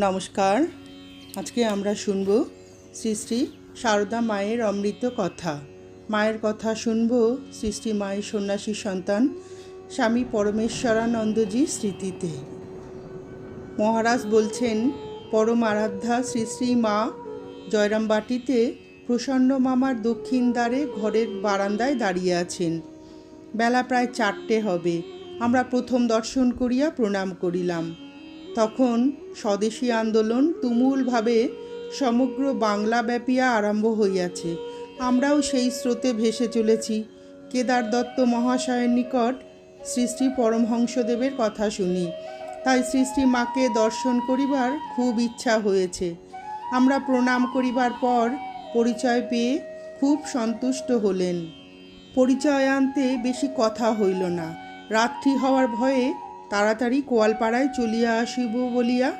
নমস্কার। আজকে আমরা শুনব শ্রী শ্রী সারদা মায়ের অমৃত কথা। মায়ের কথা শুনব শ্রী শ্রী মায়ের সন্ন্যাসী সন্তান স্বামী পরমেশ্বরানন্দজি স্মৃতিতে। মহারাজ বলছেন, পরম আরাধ্যা শ্রী শ্রী মা জয়রামবাটিতে প্রসন্ন মামার দক্ষিণ দ্বারে ঘরের বারান্দায় দাঁড়িয়ে আছেন। বেলা প্রায় চারটে হবে। আমরা প্রথম দর্শন করিয়া প্রণাম করিলাম। তখন স্বদেশী আন্দোলন তুমুলভাবে সমগ্র বাংলা ব্যাপিয়া আরম্ভ হইয়াছে। আমরাও সেই স্রোতে ভেসে চলেছি। কেদার দত্ত মহাশয়ের নিকট শ্রী শ্রী পরমহংসদেবের কথা শুনি। তাই শ্রী শ্রী মাকে দর্শন করিবার খুব ইচ্ছা হয়েছে। আমরা প্রণাম করিবার পর পরিচয় পেয়ে খুব সন্তুষ্ট হলেন। পরিচয় আনতে বেশি কথা হইল না। রাত্রি হওয়ার ভয়ে তাড়াতাড়ি কোয়ালপাড়ায় চলিয়া আসিব বলিয়া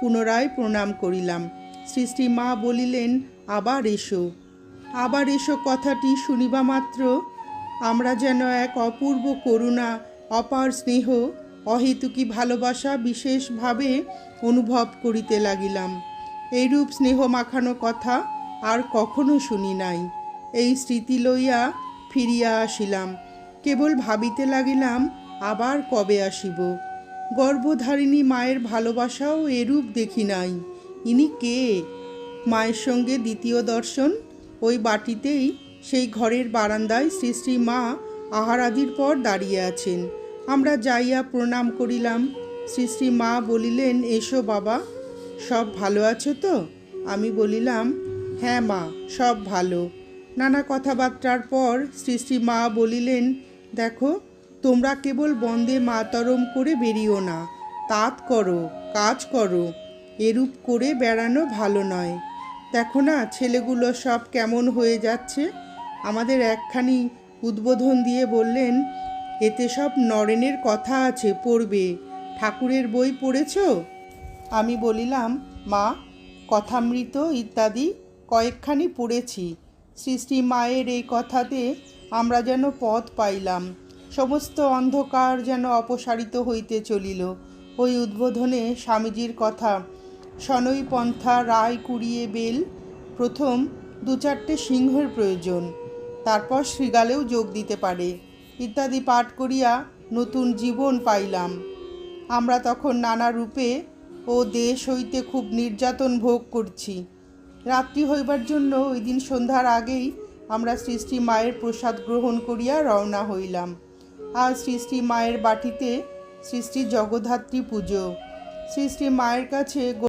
পুনরায় প্রণাম করিলাম। শ্রী মা বলিলেন, আবার এসো। আবার এসো কথাটি শুনিবা মাত্র আমরা যেন এক অপূর্ব করুণা, অপার স্নেহ, অহেতুকি ভালোবাসা বিশেষভাবে অনুভব করিতে লাগিলাম। এইরূপ স্নেহ মাখানো কথা আর কখনো শুনি নাই। এই স্মৃতি লইয়া ফিরিয়া আসিলাম। কেবল ভাবিতে লাগিলাম আবার কবে আসিব? গর্ভধারিণী মায়ের ভালোবাসাও এরূপ দেখি নাই। ইনি কে? মায়ের সঙ্গে দ্বিতীয় দর্শন? ওই বাটিতেই, সেই ঘরের বারান্দায় শ্রী শ্রী মা আহারাদির পর দাঁড়িয়ে আছেন। আমরা যাইয়া প্রণাম করিলাম। শ্রী শ্রী মা বলিলেন, এসো বাবা, সব ভালো আছো তো? আমি বলিলাম হ্যাঁ মা, সব ভালো। নানা কথাবার্তার পর শ্রী শ্রী মা বলিলেন, দেখো তোমরা কেবল বন্দে মাতরম করে বেরিও না। তাঁত করো, কাজ করো, এরূপ করে বেড়ানো ভালো নয়। দেখো না, ছেলেগুলো সব কেমন হয়ে যাচ্ছে। আমাদের একখানি উদ্বোধন দিয়ে বললেন, এতে সব নরেনের কথা আছে, পড়বে। ঠাকুরের বই পড়েছ? আমি বলিলাম, মা, কথামৃত ইত্যাদি কয়েকখানি পড়েছি। শ্রী মায়ের এই কথাতে আমরা যেন পথ পাইলাম। সমস্ত অন্ধকার যেন অপসারিত হইতে চলিল। ওই উদ্বোধনে স্বামীজির কথা শনৈ পন্থা রায় কুড়িয়ে বেল, প্রথম দু চারটে সিংহের প্রয়োজন, তারপর শৃগালেও যোগ দিতে পারে, ইত্যাদি পাঠ করিয়া নতুন জীবন পাইলাম। আমরা তখন নানা রূপে ও দেশ হইতে খুব নির্যাতন ভোগ করছি। রাত্রি হইবার জন্য ওই দিন সন্ধ্যার আগেই আমরা সৃষ্টি মায়ের প্রসাদ গ্রহণ করিয়া রওনা হইলাম। আজ সৃষ্টি মায়ের বাটিতে সৃষ্টি জগদ্ধাত্রী পুজো। সৃষ্টি মায়ের কাছে